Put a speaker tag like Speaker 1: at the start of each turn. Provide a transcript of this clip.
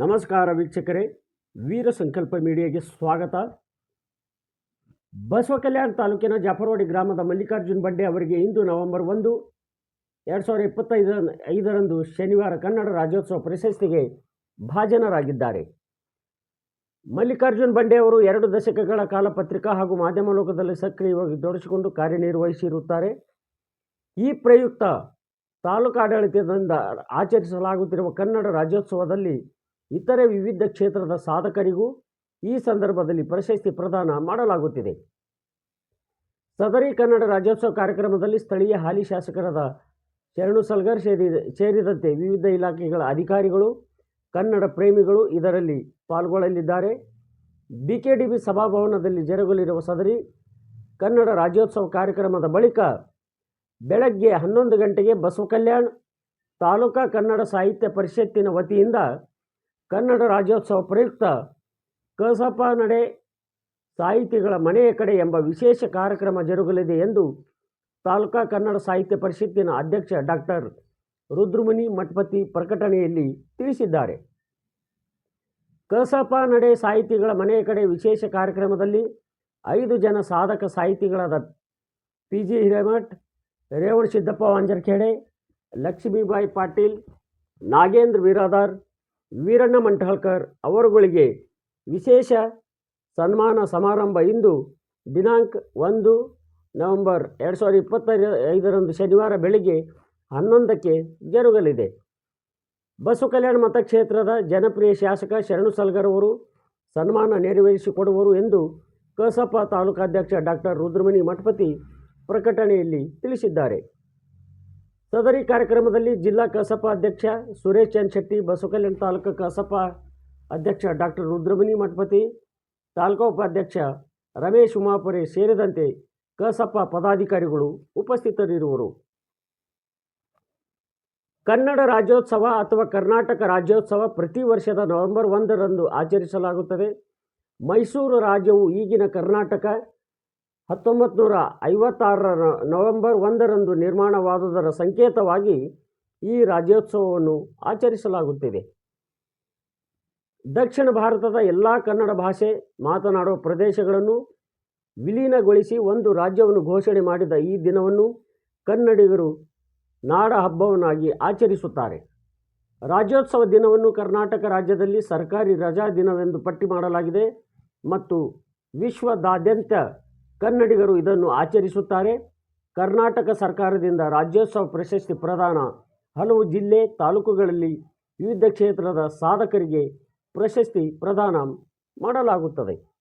Speaker 1: ನಮಸ್ಕಾರ ವೀಕ್ಷಕರೇ, ವೀರ ಸಂಕಲ್ಪ ಮೀಡಿಯಾಗೆ ಸ್ವಾಗತ. ಬಸವ ಕಲ್ಯಾಣ ತಾಲೂಕಿನ ಜಾಫರ್ವಾಡಿ ಗ್ರಾಮದ ಮಲ್ಲಿಕಾರ್ಜುನ್ ಬಂಡೆ ಅವರಿಗೆ ಇಂದು ನವೆಂಬರ್ ಒಂದು, ಎರಡು ಸಾವಿರದ ಇಪ್ಪತ್ತೈದ ಐದರಂದು ಶನಿವಾರ ಕನ್ನಡ ರಾಜ್ಯೋತ್ಸವ ಪ್ರಶಸ್ತಿಗೆ ಭಾಜನರಾಗಿದ್ದಾರೆ. ಮಲ್ಲಿಕಾರ್ಜುನ್ ಬಂಡೆ ಅವರು ಎರಡು ದಶಕಗಳ ಕಾಲ ಪತ್ರಿಕಾ ಹಾಗೂ ಮಾಧ್ಯಮ ಲೋಕದಲ್ಲಿ ಸಕ್ರಿಯವಾಗಿ ತೊಡಗಿಸಿಕೊಂಡು ಕಾರ್ಯನಿರ್ವಹಿಸಿರುತ್ತಾರೆ. ಈ ಪ್ರಯುಕ್ತ ತಾಲೂಕಾಡಳಿತದಿಂದ ಆಚರಿಸಲಾಗುತ್ತಿರುವ ಕನ್ನಡ ರಾಜ್ಯೋತ್ಸವದಲ್ಲಿ ಇತರೆ ವಿವಿಧ ಕ್ಷೇತ್ರದ ಸಾಧಕರಿಗೂ ಈ ಸಂದರ್ಭದಲ್ಲಿ ಪ್ರಶಸ್ತಿ ಪ್ರದಾನ ಮಾಡಲಾಗುತ್ತಿದೆ. ಸದರಿ ಕನ್ನಡ ರಾಜ್ಯೋತ್ಸವ ಕಾರ್ಯಕ್ರಮದಲ್ಲಿ ಸ್ಥಳೀಯ ಹಾಲಿ ಶಾಸಕರಾದ ಶರಣು ಸಲ್ಗರ್ ಸೇರಿ, ಸೇರಿದಂತೆ ವಿವಿಧ ಇಲಾಖೆಗಳ ಅಧಿಕಾರಿಗಳು, ಕನ್ನಡ ಪ್ರೇಮಿಗಳು ಇದರಲ್ಲಿ ಪಾಲ್ಗೊಳ್ಳಲಿದ್ದಾರೆ. ಬಿ ಕೆ ಡಿ ಬಿ ಸಭಾಭವನದಲ್ಲಿ ಜರುಗಲಿರುವ ಸದರಿ ಕನ್ನಡ ರಾಜ್ಯೋತ್ಸವ ಕಾರ್ಯಕ್ರಮದ ಬಳಿಕ ಬೆಳಗ್ಗೆ ಹನ್ನೊಂದು ಗಂಟೆಗೆ ಬಸವ ಕಲ್ಯಾಣ್ ತಾಲೂಕಾ ಕನ್ನಡ ಸಾಹಿತ್ಯ ಪರಿಷತ್ತಿನ ವತಿಯಿಂದ ಕನ್ನಡ ರಾಜ್ಯೋತ್ಸವ ಪ್ರಯುಕ್ತ ಕಸಪ ನಡೆ ಸಾಹಿತಿಗಳ ಮನೆಯ ಕಡೆ ಎಂಬ ವಿಶೇಷ ಕಾರ್ಯಕ್ರಮ ಜರುಗಲಿದೆ ಎಂದು ತಾಲೂಕಾ ಕನ್ನಡ ಸಾಹಿತ್ಯ ಪರಿಷತ್ತಿನ ಅಧ್ಯಕ್ಷ ಡಾಕ್ಟರ್ ರುದ್ರಮುನಿ ಮಠಪತಿ ಪ್ರಕಟಣೆಯಲ್ಲಿ ತಿಳಿಸಿದ್ದಾರೆ. ಕಸಪ ನಡೆ ಸಾಹಿತಿಗಳ ಮನೆಯ ಕಡೆ ವಿಶೇಷ ಕಾರ್ಯಕ್ರಮದಲ್ಲಿ ಐದು ಜನ ಸಾಧಕ ಸಾಹಿತಿಗಳಾದ ಪಿ ಜಿ ಹಿರೇಮಠ್ ರೇವಣ ಸಿದ್ದಪ್ಪ, ವಾಂಜರ್ಖೇಡೆ, ಲಕ್ಷ್ಮೀಬಾಯಿ ಪಾಟೀಲ್, ನಾಗೇಂದ್ರ ಬಿರಾದಾರ್ ವೀರಣ್ಣ ಮಂಠಾಳ್ಕರ್ ಅವರುಗಳಿಗೆ ವಿಶೇಷ ಸನ್ಮಾನ ಸಮಾರಂಭ ಇಂದು, ದಿನಾಂಕ ಒಂದು ನವೆಂಬರ್ ಎರಡು ಸಾವಿರದ ಇಪ್ಪತ್ತೈದು ಐದರಂದು ಶನಿವಾರ ಬೆಳಿಗ್ಗೆ ಹನ್ನೊಂದಕ್ಕೆ ಜರುಗಲಿದೆ. ಬಸವ ಕಲ್ಯಾಣ ಮತಕ್ಷೇತ್ರದ ಜನಪ್ರಿಯ ಶಾಸಕ ಶರಣು ಸಲ್ಗರ್ ಅವರು ಸನ್ಮಾನ ನೆರವೇರಿಸಿಕೊಡುವರು ಎಂದು ಕಸಪ ತಾಲೂಕಾಧ್ಯಕ್ಷ ಡಾಕ್ಟರ್ ರುದ್ರಮಣಿ ಮಠಪತಿ ಪ್ರಕಟಣೆಯಲ್ಲಿ ತಿಳಿಸಿದ್ದಾರೆ. ಸದರಿ ಕಾರ್ಯಕ್ರಮದಲ್ಲಿ ಜಿಲ್ಲಾ ಕಸಪ ಅಧ್ಯಕ್ಷ ಸುರೇಶ್ ಚಂದ್ ಶೆಟ್ಟಿ ಬಸವಕಲ್ಯಾಣ ತಾಲೂಕು ಕಸಪ ಅಧ್ಯಕ್ಷ ಡಾಕ್ಟರ್ ರುದ್ರಮುನಿ ಮಠಪತಿ, ತಾಲೂಕಾ ಉಪಾಧ್ಯಕ್ಷ ರಮೇಶ್ ಉಮಾಪುರೆ ಸೇರಿದಂತೆ ಕಸಪ ಪದಾಧಿಕಾರಿಗಳು ಉಪಸ್ಥಿತರಿರುವರು. ಕನ್ನಡ ರಾಜ್ಯೋತ್ಸವ ಅಥವಾ ಕರ್ನಾಟಕ ರಾಜ್ಯೋತ್ಸವ ಪ್ರತಿ ವರ್ಷದ ನವೆಂಬರ್ ಒಂದರಂದು ಆಚರಿಸಲಾಗುತ್ತದೆ. ಮೈಸೂರು ರಾಜ್ಯವು ಈಗಿನ ಕರ್ನಾಟಕ ಹತ್ತೊಂಬತ್ತು ನೂರ ಐವತ್ತಾರರ ನವೆಂಬರ್ ಒಂದರಂದು ನಿರ್ಮಾಣವಾದುದರ ಸಂಕೇತವಾಗಿ ಈ ರಾಜ್ಯೋತ್ಸವವನ್ನು ಆಚರಿಸಲಾಗುತ್ತಿದೆ. ದಕ್ಷಿಣ ಭಾರತದ ಎಲ್ಲ ಕನ್ನಡ ಭಾಷೆ ಮಾತನಾಡುವ ಪ್ರದೇಶಗಳನ್ನು ವಿಲೀನಗೊಳಿಸಿ ಒಂದು ರಾಜ್ಯವನ್ನು ಘೋಷಣೆ ಮಾಡಿದ ಈ ದಿನವನ್ನು ಕನ್ನಡಿಗರು ನಾಡ ಹಬ್ಬವನ್ನಾಗಿ ಆಚರಿಸುತ್ತಾರೆ. ರಾಜ್ಯೋತ್ಸವ ದಿನವನ್ನು ಕರ್ನಾಟಕ ರಾಜ್ಯದಲ್ಲಿ ಸರ್ಕಾರಿ ರಜಾ ದಿನವೆಂದು ಪಟ್ಟಿ ಮಾಡಲಾಗಿದೆ ಮತ್ತು ವಿಶ್ವದಾದ್ಯಂತ ಕನ್ನಡಿಗರು ಇದನ್ನು ಆಚರಿಸುತ್ತಾರೆ. ಕರ್ನಾಟಕ ಸರ್ಕಾರದಿಂದ ರಾಜ್ಯೋತ್ಸವ ಪ್ರಶಸ್ತಿ ಪ್ರದಾನ ಹಲವು ಜಿಲ್ಲೆ, ತಾಲೂಕುಗಳಲ್ಲಿ ವಿವಿಧ ಕ್ಷೇತ್ರದ ಸಾಧಕರಿಗೆ ಪ್ರಶಸ್ತಿ ಪ್ರದಾನ ಮಾಡಲಾಗುತ್ತದೆ.